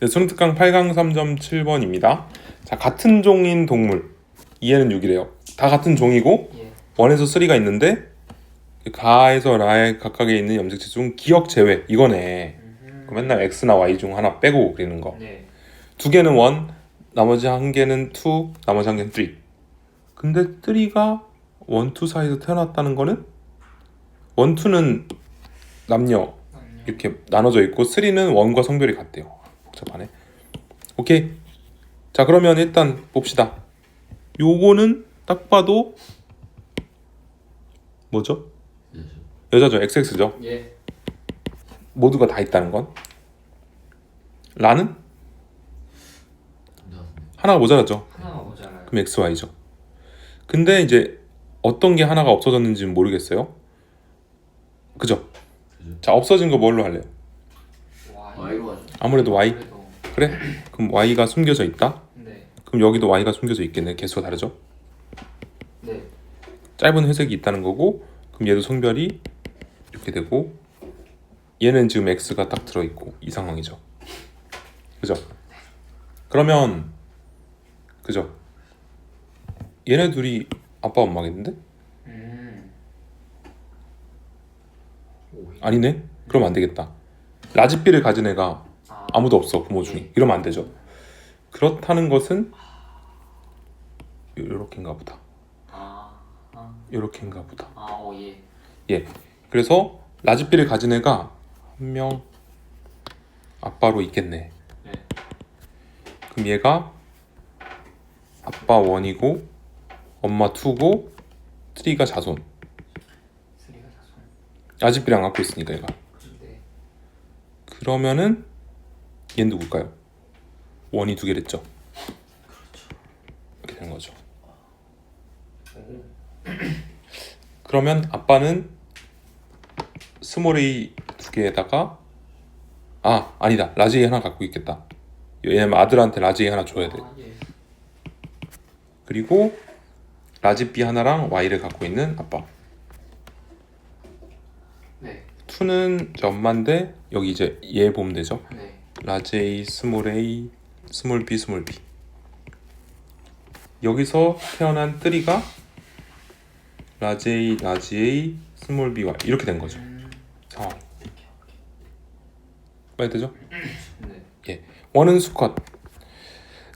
네, 수능 특강 8강 3.7번입니다. 자, 같은 종인 동물. 2에는 6이래요. 다 같은 종이고 예. 1에서 3가 있는데 가에서 라에 각각에 있는 염색체 중 기억 제외. 이거네. 음. 그럼 맨날 x나 y 중 하나 빼고 그리는 거. 네. 두 개는 1, 나머지 한 개는 2, 나머지 한 개는 3. 근데 3가 1, 2 사이에서 태어났다는 거는 1, 2는 남녀. 이렇게 나눠져 있고 3는 원과 성별이 같대요. 복잡하네. 오케이. 자 그러면 일단 봅시다. 요거는 딱 봐도 뭐죠? 여자죠. XX죠. 예. 모두가 다 있다는 건. 라는 하나가 모자라죠. 하나가 모자라요. 그럼 XY죠. 근데 이제 어떤 게 하나가 없어졌는지는 모르겠어요. 그죠? 자 없어진 거 뭘로 할래요? Y로. 아무래도 Y. 그래도 그래? 그럼 Y가 숨겨져 있다. 네. 그럼 여기도 Y가 숨겨져 있겠네. 개수가 다르죠? 네. 짧은 회색이 있다는 거고 그럼 얘도 성별이 이렇게 되고 얘는 지금 X가 딱 들어 있고 이 상황이죠. 그죠? 그러면 그죠? 얘네 둘이 아빠 엄마겠는데? 음. 오. 아니네? 그럼 안 되겠다. 라지비를 가진 애가 아. 아무도 없어 부모 중에 이러면 안 되죠. 그렇다는 것은 요렇게인가 보다. 아. 아. 요렇게인가 보다. 아. 오 예. 예. 그래서 라지비를 가진 애가 한 명 아빠로 있겠네. 네. 그럼 얘가 아빠 원이고 엄마 투고 트리가 자손. 라지비랑 갖고 있으니까 얘가. 네. 그러면은 얘는 누굴까요? 원이 두 개랬죠. 이렇게 되는 거죠. 오. 그러면 아빠는 스몰 A 두 개에다가 아 아니다 라지 A 하나 갖고 있겠다. 왜냐면 아들한테 라지 A 하나 줘야 돼. 아, 예. 그리고 라지 B 하나랑 Y를 갖고 있는 아빠. 네. 2는 이제 엄마인데 여기 이제 얘 보면 되죠. 네. A, 스몰 A, 스몰 B, 스몰 B. 여기서 태어난 뜨리가 A, 라지 A, 스몰 B, Y 이렇게 된 거죠. 음. 상황. 빨리 되죠? 네. 원은 수컷.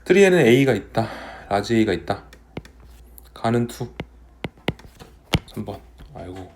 트리에는 A가 있다. 라지 A가 있다. 가는 2. 3번. 아이고.